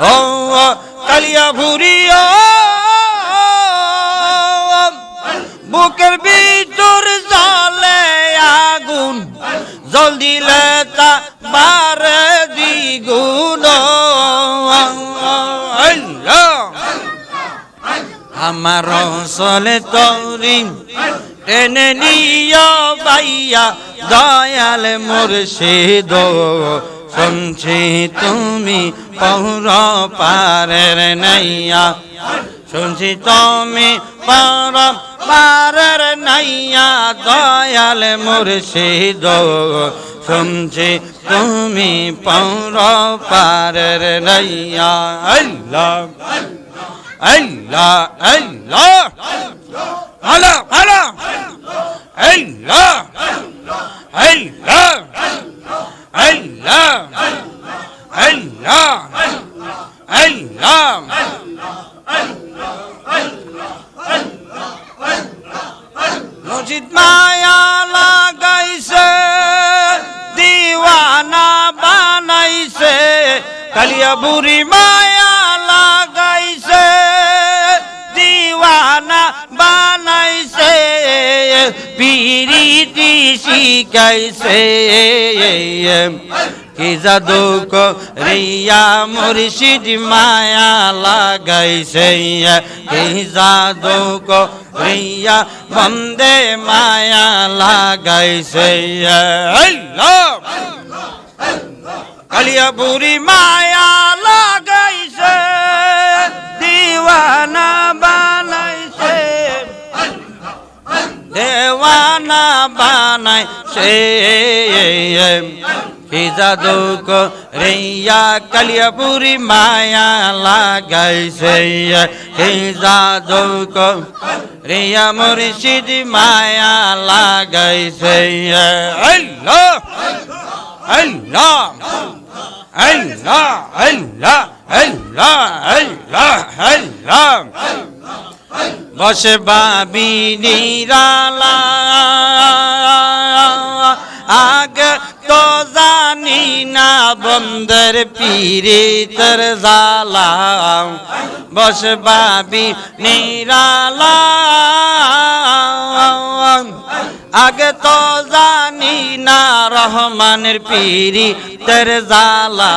কালিয়া ভুরিয়া। বুকের ভিতর জলে আগুন, জল দিলে তা বারে দ্বিগুণ। আমার চলে তরি টেনে নিয় বাইয়া দয়াল মুর্শিদ। শুনছি তুমি পৌর পারের নাইয়া শুনছি তুমি পৌর পারের নাইয়া দয়াল মুর্শিদ শুনছি তুমি পৌর পারের নাইয়া আল্লাহ Allah, Allah, Allah, Allah, Allah, পিরিতি শিখাইছে কি জাদু রিয়া মুর্শিদ মায়া লাগাইছে কি জাদু রিয়া বন্দে মায়া লাগাইছে কালিয়া বুড়ি মায়া লাগাইছে দেওয়ানা বানাইছে কি জাদু রিয়া কালিয়া বুড়ি মায়া লাগাইছে কি জাদু রিয়া মুর্শিদ মায়া লাগাইছে আল্লাহ আল্লাহ আল্লাহ আল্লাহ আল্লাহ আল্লাহ আল্লাহ। বসবা বিনিরালা আগ তো জানি না বন্দর পীরে তর জালা বস বাবি নিরালা আগে তো জানি না রহমানের পীরি তের জালা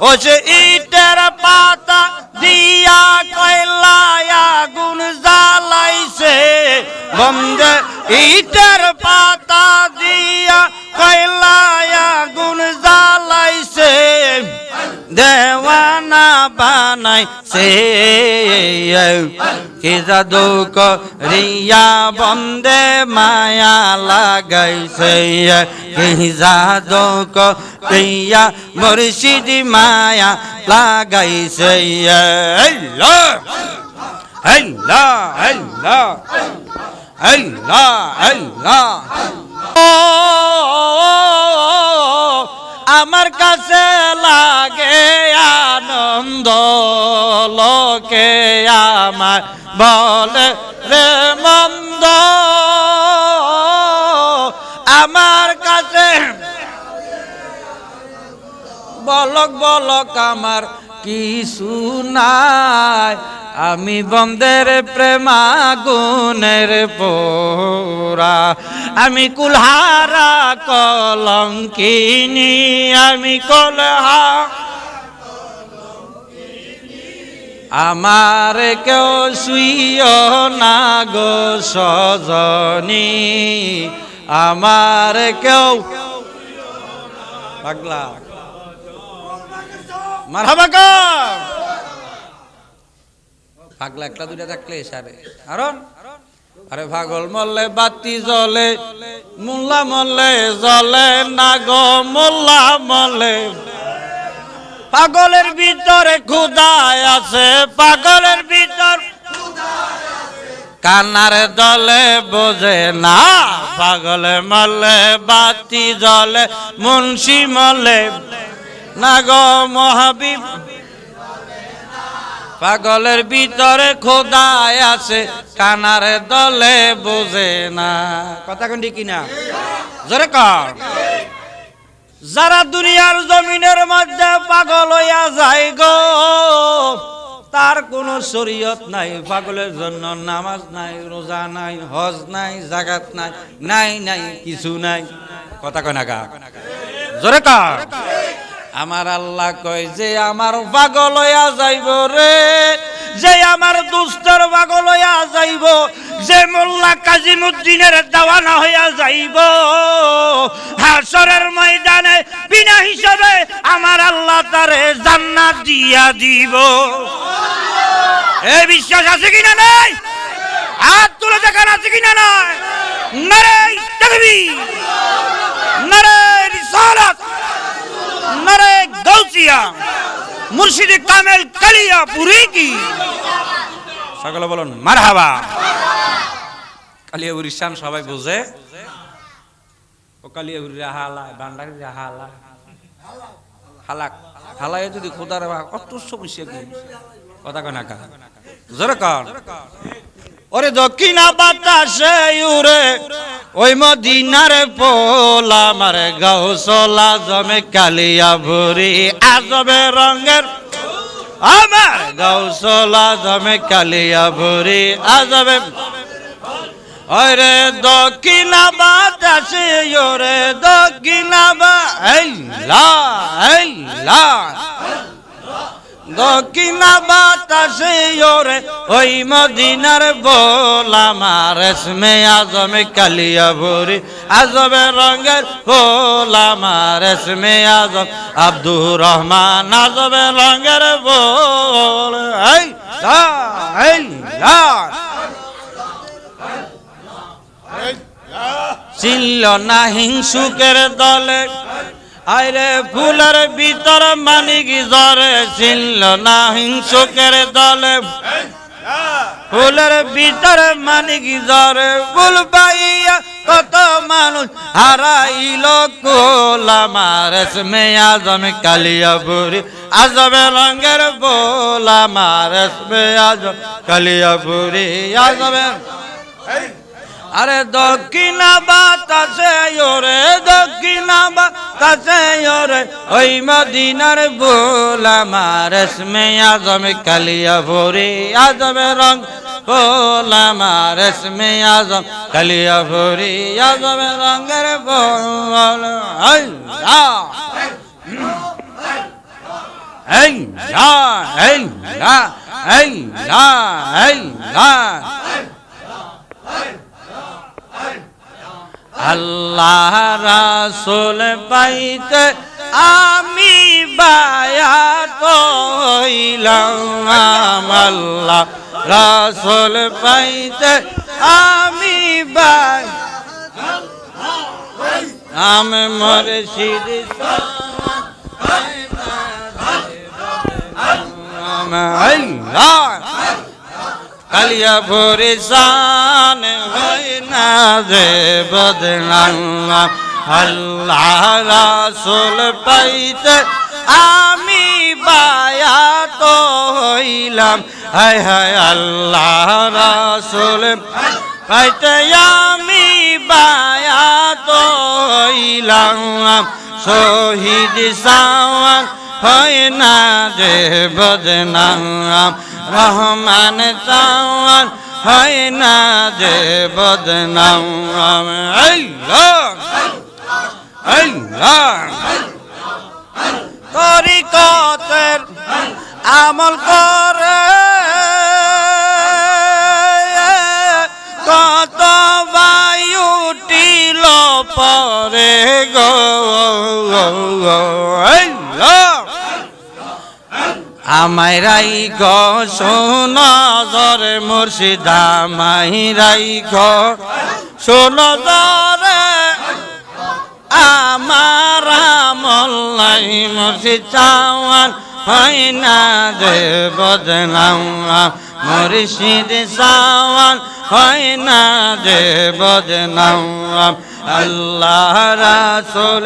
ও সে ইটের পাতা দিয়া কয়লায়া গুণ জ্বালাইছে, বন্ধে ইটের পাতা দিয়া কয়লায়া গুণ জ্বালাইছে, দেওয়ানা বানাইছে। কি জাদু রিয়া বন্দে মায়া লাগাইছে। কি জাদু রিয়া মুর্শিদ মায়া লাগাইছে। আল্লাহ আল্লাহ আল্লাহ আল্লাহ আল্লাহ। আমার কাছে লাগে আনন্দ লোকে আমার বলে রে মন্দ। বলক বলক আমার কিছু নাই। আমি বন্দের প্রেমাগুনের পোরা আমি কুলহারা কলঙ্কিনী। আমি কলহা আমার কেউ শুইও না গো সজনী। আমার কেউ পাগলা। পাগলা একটা দুইটা থাকলে সারে। আরন। আরে মল্লে বাতি মোল্লা মল্লে না গো মোল্লা মল্লে পাগলের ভিতরে খুদায় আছে, পাগলের ভিতর কানার দলে বোঝে না। পাগলে মলে বাতি জলে মুন্সি মলে না গো মহাবিব পাগলের ভিতরে খোদায় আছে, কানার দলে বোঝে না। কথা কোনটি কিনা? জোরে কর যারা দুনিয়ার জমিনের মধ্যে পাগল হইয়া যায় গো, তার কোনো শরীয়ত নাই, পাগলের জন্য নামাজ নাই, রোজা নাই, হজ নাই জাগাত নাই নাই নাই, কিছু নাই। কথা কয় না কা জোরে কা। আমার আল্লাহ কয় যে আমার পাগল হইয়া যাইব রে। যে আমার দুস্তর পাগল হইয়া যাইব। যে মোল্লা কাজিমুদ্দিনের দেওয়ানা হইয়া যাইব। হাসরের ময়দানে বিনা হিসাবে আমার আল্লাহ তারে জান্নাত দিয়া দিব। এই বিশ্বাস আছে কিনা নাই? হাত তুলে দেখান আছে কিনা নাই? নারে তাকবীর নারে রিসালাত। নারে গৌসিয়া মুর্শিদে কামেল কালিয়া পুরি কি সকলে বলুন মারহাবা কালিয়াবুরি শান সবাই বোঝে? ও কালিয়াবুরি হালা বান্ডারি হালা হালাক হালায় যদি খোদার অত সমস্যা কি? কথা কয় না কা জোরে কন। ওরে দক্ষিণা বাতাসে উরে ওই মদিনারে পোলা মারে গাউসলা জমে কালিয়া ভুরি। আজবে রঙের আমার গাউসলা জমে কালিয়া ভুরি। আজবে ওরে দক্ষিণা বাতাসে ওরে দক্ষিণা বা এই লা এই লা। দক্ষিণা বাতাসে ওরে, ওই মদিনার বোলামার রেশমে আজমে কালিয়া ভরি আজবে রঙের বোলামার রেশমে আজম আব্দুর রহমান আজবে রঙের বোল। এই এই না হিংসুকের দলে আরে ফুলের ভিতর মানিক জরে চিনল না, হিংসুকের দলে। ফুলের ভিতর মানিক জরে ফুল পাইয়া কত মানুষ হারাইল কোলামার স্মে আজম কালিয়া বুড়ি আজবে রঙের বোলামার স্মে আজম কালিয়া বুড়ি আজবে আরে দক্ষিণা বাতাসে ওরে, দক্ষিণা বাতাসে ওরে। ওই মদিনার বোলামার স্মে আজম কালিয়া ভরে আজম রং বোলামার স্মে আজম কালিয়া ভরে আজম রঙের বোল এই যা এই যা এই যা এই যা। আল্লাহ রাসুল পাইতে আমি বায়াত আল্লাহ রাসুল পাইতে আমি বাই আমি মরশিদ আল্লাহ কালিয়া ভরে শান হয় না যে বদলাম আল্লাহ রাসুল পাইতে আমি বায়াত হইলাম। হায় হায় আল্লাহ রাসুল পাইতে আমি বায়াত হইলাম। শহীদ সাওয়ান হয় না যে বদনাম। রহমান চাওয়ান হয় না যে বদনাম। তরিকতের আমল করে। কত বায়ুটিল পরে গো। আমায় রাই গ, শোন জরে মুর্শিদা মাই রাই গ। শোন জরে, আমার মল্লাই মুর্শিদ চাওয়ান। হয় না যে বদনাম মুর্শিদ চাওয়ান হয় না যে বদনাম আল্লাহ রাসুল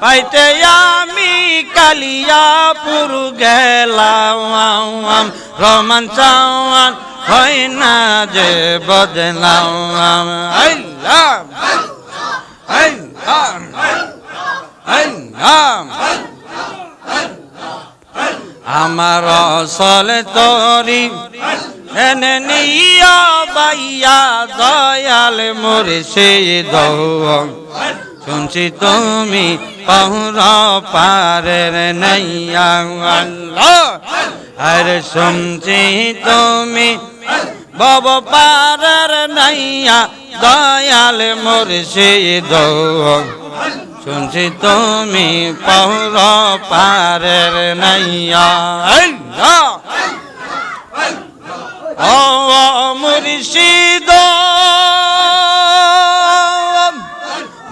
পাইতে আমি কালিয়াপুর গেলাম। রমান চাওয়ান হয় না যে বদলাম আল্লাহ। আল্লাহ। আল্লাহ। আমার অসল তরি এনে নিয়া বাইয়া দয়াল মুর্শিদ। শুনছি তুমি পৌর পারের নাইয়া আল্লাহ। আর শুনছি তুমি বব পারের নাইয়া দয়াল মুর্শিদ। শুনছি তুমি পৌর পারের নাইয়া। ও, মুর্শিদ।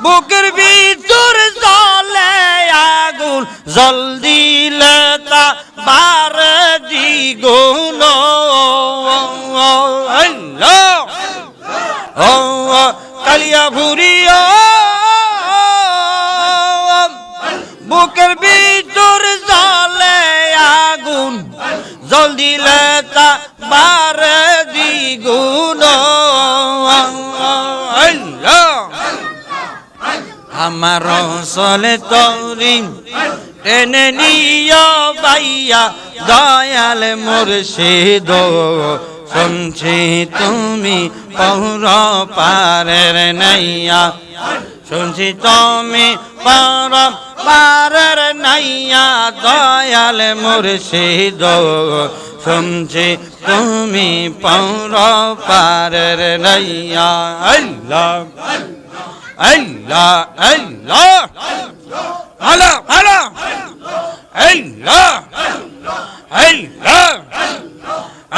বুকের ভিতর জলে আগুন, জল দিলে তা বার দ্বিগুণ। বুকের ভিতর জলে আগুন। জল দিলে তা বার দ্বিগুণ। আমার সলে তরি টেনে নিয় বাইয়া দয়াল মুর্শিদ। শুনছি তুমি পৌর পারের নাইয়া। শুনছি তুমি পৌর পারের নাইয়া দয়াল মুর্শিদ শুনছি তুমি পৌর পারের নাইয়া আল্লাহ আল্লাহ আল্লাহ আল্লাহ আল্লাহ আল্লাহ আল্লাহ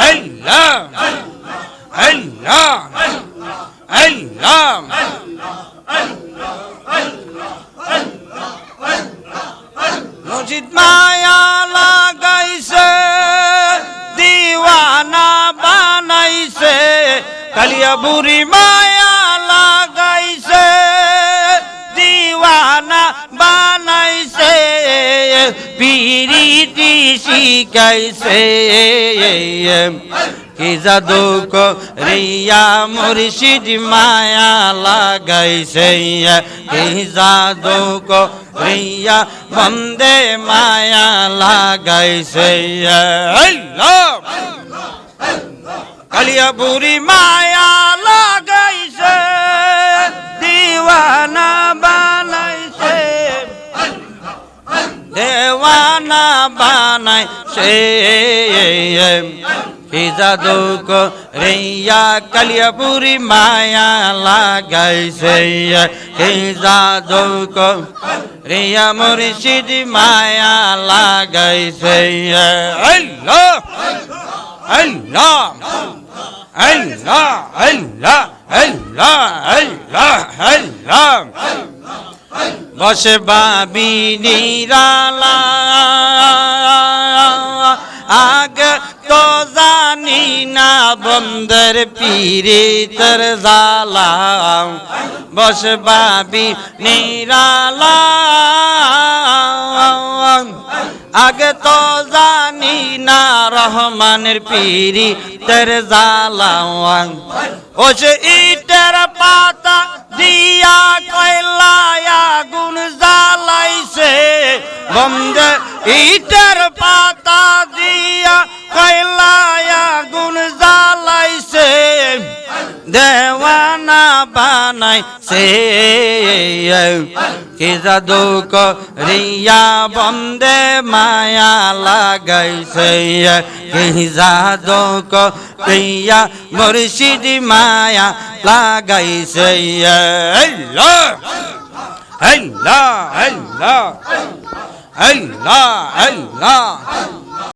আল্লাহ আল্লাহ আল্লাহ মসজিদ মায়া লাগাইছে দিওয়ানা বানাইছে কালিয়া বুড়ি মায়া লাগাইছে দিওয়ানা বানাইছে পিরিতি শিখাইছে কি জাদু রিয়া মুর্শিদ মায়া লাগাইছে কি জাদু রিয়া বন্দে মায়া লাগাইছে কালিয়া বুড়ি মায়া লাগাইছে দিওয়ানা বানাইছে দেওয়ানা বানাই সে। কি জাদু রিয়া কালিয়াপুরি মায়া লাগাইছে। কি জাদু রিয়া মুর্শিদ মায়া লাগাইছে। আল্লাহ আল্লাহ আল্লাহ আল্লাহ আল্লাহ আল্লাহ আল্লাহ। বসবা বিনিরালা আগ তো জানি না বন্দর পিরে তর জালা বস বাবি নিরালা। আগে তো জানি না রহমানের পীরি, তের জালা ও সে ইটের পাতা দিয়া কয়লায়া গুণ জ্বালাইছে বন্ধে ইটের পাতা দিয়া কয়লায়া গুণ জ্বালাইছে দেওয়ানা বানাইছে কি জাদু রিয়া বন্দে মায়া লাগাইছে কি জাদু রিয়া মুর্শিদ মায়া লাগাইছে আল্লাহ আল্লাহ আল্লাহ আল্লাহ আল্লাহ